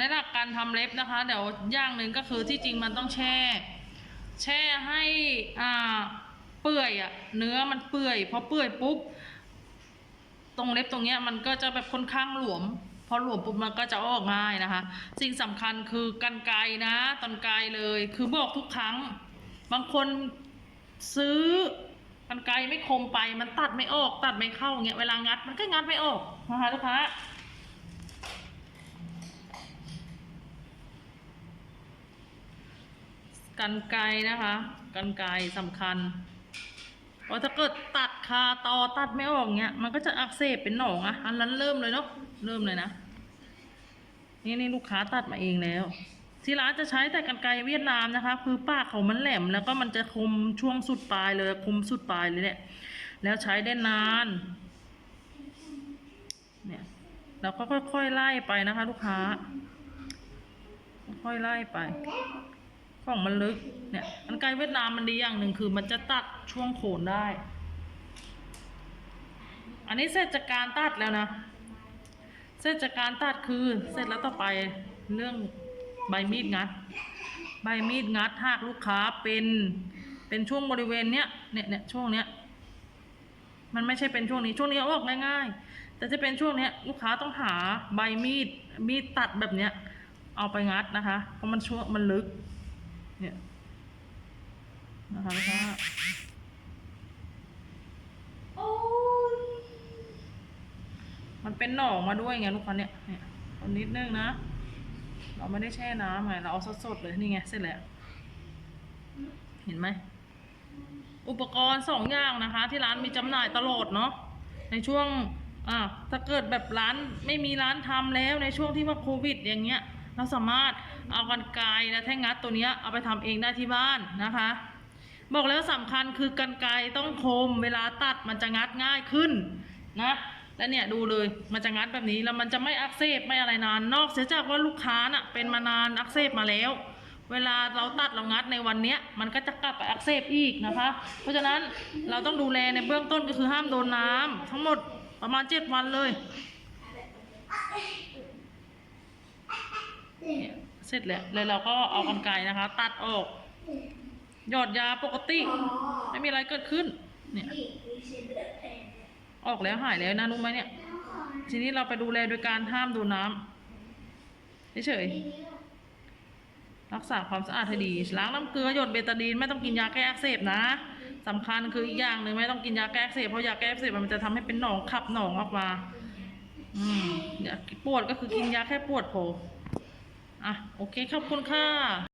ในหลักการทำเล็บนะคะ เดี๋ยวอย่างหนึ่งก็คือที่จริงมันต้องแช่ แช่ให้อ่าเปื่อยอะเนื้อมันเปื่อยพอเปื่อยปุ๊บตรงเล็บตรงเนี้ยมันก็จะแบบค่อนข้างหลวมพอหลวมปุ๊บมันก็จะออกง่ายนะคะ สิ่งสำคัญคือกันไกนะกันไกเลยคือบอกทุกครั้ง บางคนซื้อกันไกรไม่คมไปมันตัดไม่ออก ตัดไม่เข้าเงี้ยเวลางัดมันก็งัดไม่ออกนะคะลูกค้า กันไกรนะคะกันไกรสำคัญเพราะถ้าเกิดตัดคาตอตัดไม่ออกเงี้ย มันก็จะอักเสบเป็นหนองอะอันนั้นเริ่มเลยเนาะเริ่มเลยนะนี่นี่ลูกค้าตัดมาเองแล้ว ที่ร้านจะใช้แต่กันไกรเวียดนามนะคะ คือปากเขามันแหลมแล้วก็มันจะคมช่วงสุดปลายเลยคมสุดปลายเลยเนี่ยแล้วใช้ได้นาน เนี่ยเราก็ค่อยๆไล่ไปนะคะ ลูกค้า ค่อยๆไล่ไป ของมันลึก เนี่ยกันไกรเวียดนามมันดีอย่างหนึ่งคือมันจะตัดช่วงโคนได้ อันนี้เสร็จจากการตัดแล้วนะ เสร็จจากการตัดคือเสร็จแล้วต่อไปเรื่องใบมีดงัด ใบมีดงัดหากลูกค้าเป็นเป็นช่วงบริเวณเนี้ยเนี่ยเนี่ยช่วงเนี้ยมันไม่ใช่เป็นช่วงนี้ช่วงนี้อาออกง่าย ๆ แต่จะเป็นช่วงเนี้ยลูกค้าต้องหาใบมีดมีดตัดแบบเนี้ยเอาไปงัดนะคะ เพราะมันช่วงมันลึก เนี่ยนะคะลูกค้าโอ้ยมันเป็นหนองมาด้วยไงลูกค้าเนี่ยเนี่ยนิดนึงนะ เราไม่ได้แช่น้ำไงเราเอาสดๆเลยนี่ไงเสร็จแล้ว เห็นไหม อุปกรณ์สองอย่างนะคะ ที่ร้านมีจำหน่ายตลอดเนาะในช่วงอ่าถ้าเกิดแบบร้านไม่มีร้านทำแล้วในช่วงที่ว่าโควิดอย่างเงี้ย เราสามารถเอากันไกรและแท่งงัดตัวนี้เอาไปทำเองได้ที่บ้านนะคะ บอกแล้วสำคัญคือกันไกรต้องคมเวลาตัดมันจะงัดง่ายขึ้นนะและเนี่ยดูเลยมันจะงัดแบบนี้แล้วมันจะไม่อักเสบไม่อะไรนาน นอกเสียจากว่าลูกค้าน่ะเป็นมานานอักเสบมาแล้ว เวลาเราตัดเรางัดในวันเนี้ยมันก็จะกลับไปอักเสบอีกนะคะ เพราะฉะนั้นเราต้องดูแลในเบื้องต้นก็คือห้ามโดนน้ำทั้งหมดประมาณเจ็ดวันเลย เสร็จแล้วแล้วเราก็เอากันไกรนะคะ ตัดออก หยอดยาปกติ ไม่มีอะไรเกิดขึ้น เนี่ย ออกแล้วหายแล้วนะรู้ไหมเนี่ย ทีนี้เราไปดูแลโดยการห้ามดนน้ำเฉยรักษาความสะอาดให้ดีล้างน้ำเกลือหยดเบตาดีนไม่ต้องกินยาแก้อักเสบนะสำคัญคืออีกอย่างหนึ่งไม่ต้องกินยาแก้อักเสบเพราะยาแก้อักเสบมันจะทำให้เป็นหนองขับหนองออกมา อืมเนี่ยปวดก็คือกินยาแค่ปวดพอ อะโอเคขอบคุณค่ะ